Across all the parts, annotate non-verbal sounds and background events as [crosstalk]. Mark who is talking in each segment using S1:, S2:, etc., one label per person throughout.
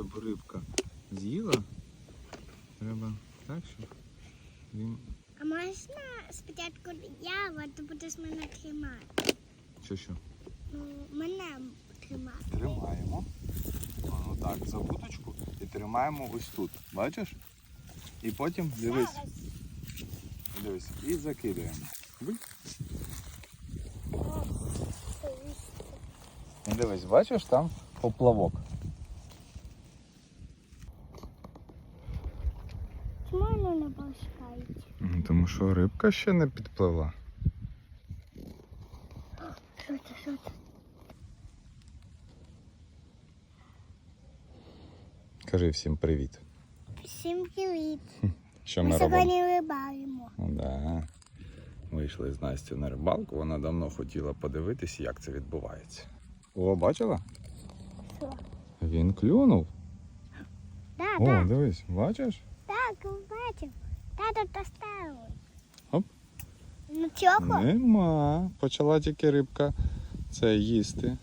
S1: щоб рибка з'їла, треба так, щоб він.
S2: А можна спочатку я, а ти будеш мене тримати?
S1: Що що?
S2: Ну, мене тримати.
S1: Тримаємо. Воно так, за вудочку і тримаємо ось тут. Бачиш? І потім дивись, дивись, і закидаємо.
S2: О, дивись,
S1: бачиш там поплавок.
S2: Чому воно не пускають?
S1: Тому що рибка ще не підпливла.
S2: Що це, що це?
S1: Кажи всім привіт.
S2: Всім привіт.
S1: Що
S2: Ми
S1: ми робимо?
S2: сьогодні рибаємо.
S1: Ну, да. Вийшли з Настю на рибалку. Вона давно хотіла подивитися, як це відбувається. О, бачила?
S2: Що?
S1: Він клюнув.
S2: Да,
S1: О,
S2: так,
S1: дивись, бачиш?
S2: так, бачив. Тато поставив. Ну?
S1: Нема. Почала тільки рибка це їсти.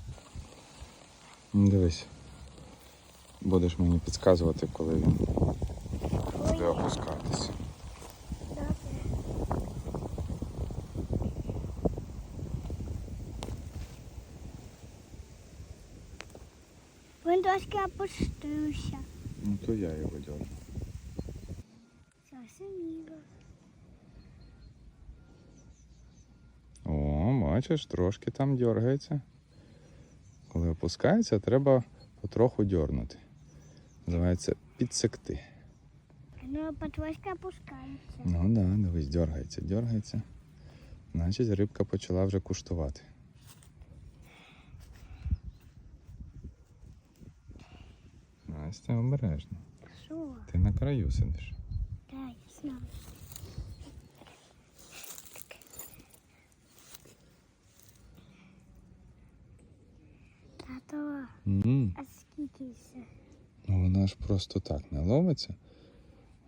S1: Ну, Дивись. Будеш мені підказувати, коли він буде опускатися.
S2: Він трошки опустився.
S1: Ну то я його дергну.
S2: Зрозуміло.
S1: О, бачиш, трошки там дергається. Коли опускається, треба потроху дьорнути. Називається підсекти.
S2: Ну, потрошки опускається.
S1: Ну так, да, дивись, дергається, дергається. Значить, рибка почала вже куштувати. Настя, обережно.
S2: Що?
S1: Ти на краю сидиш.
S2: Да, я знаю. Тато,
S1: м
S2: а скільки це?
S1: Ну вона ж просто так не ловиться.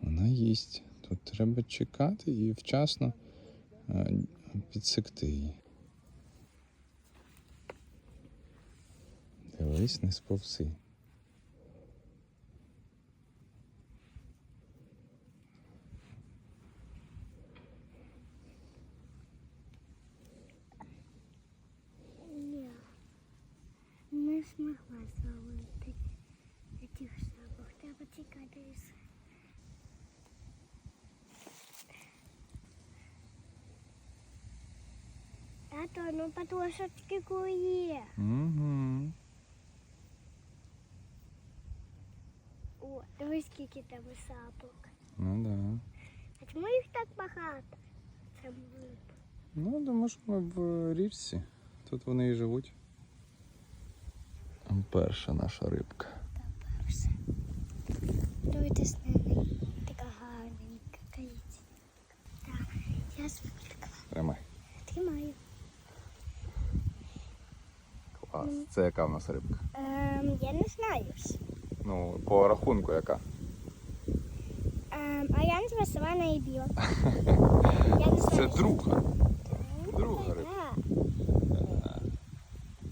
S1: Вона їсть. Тут треба чекати і вчасно е, підсекти її. Дивись, не сповси.
S2: Ні. Не змогла зловити цих жабок. Треба чекати. Тато, ну потрошечки кує.
S1: Угу.
S2: О, дивись, скільки там сапок.
S1: Ну да.
S2: А чому їх так багато? Це риб.
S1: Ну, думаю, що ми в річці. Тут вони і живуть. Перша наша рибка.
S2: Перше. Дивитись на неї. Така гарненька, каїться. Так, я звикла.
S1: Тримай.
S2: Тримаю.
S1: Клас. Це яка в нас рибка?
S2: Ем, я не знаю.
S1: Ну, по рахунку яка?
S2: Ем, а я називаю Савана і біла. [laughs] Я не
S1: Це
S2: знаю.
S1: друга. друга
S2: рибка.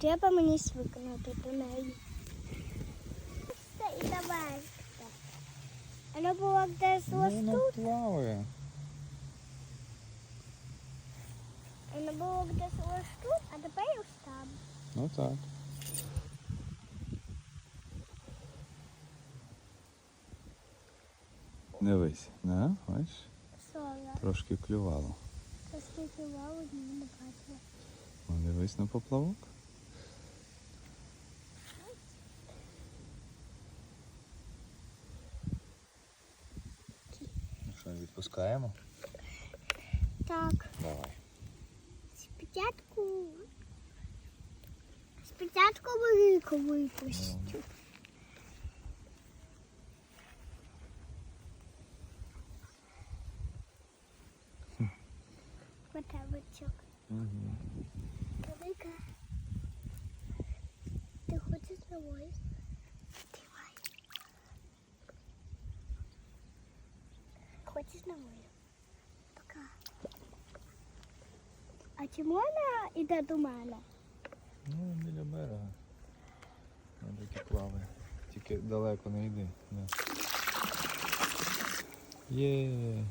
S2: Треба мені звикнути до неї. І давай. Вона була десь ось
S1: Вона
S2: тут.
S1: плаває.
S2: Вона була десь ось тут, а тепер ось там.
S1: Ну так. Дивись, да? Бачиш? Трошки клювало.
S2: Оскільки вау, ні, не бачила.
S1: Ну, дивись на поплавок. Ну що, відпускаємо?
S2: Так,
S1: Давай.
S2: спочатку. Спочатку велику випустю. Потавичок.
S1: Угу.
S2: Велика. Ти хочеш собою? Давай. Хочеш мою? Пока. А чому вона йде до мене?
S1: Ну, біля берега. Вона таки плаває. Тільки далеко не йди. Є.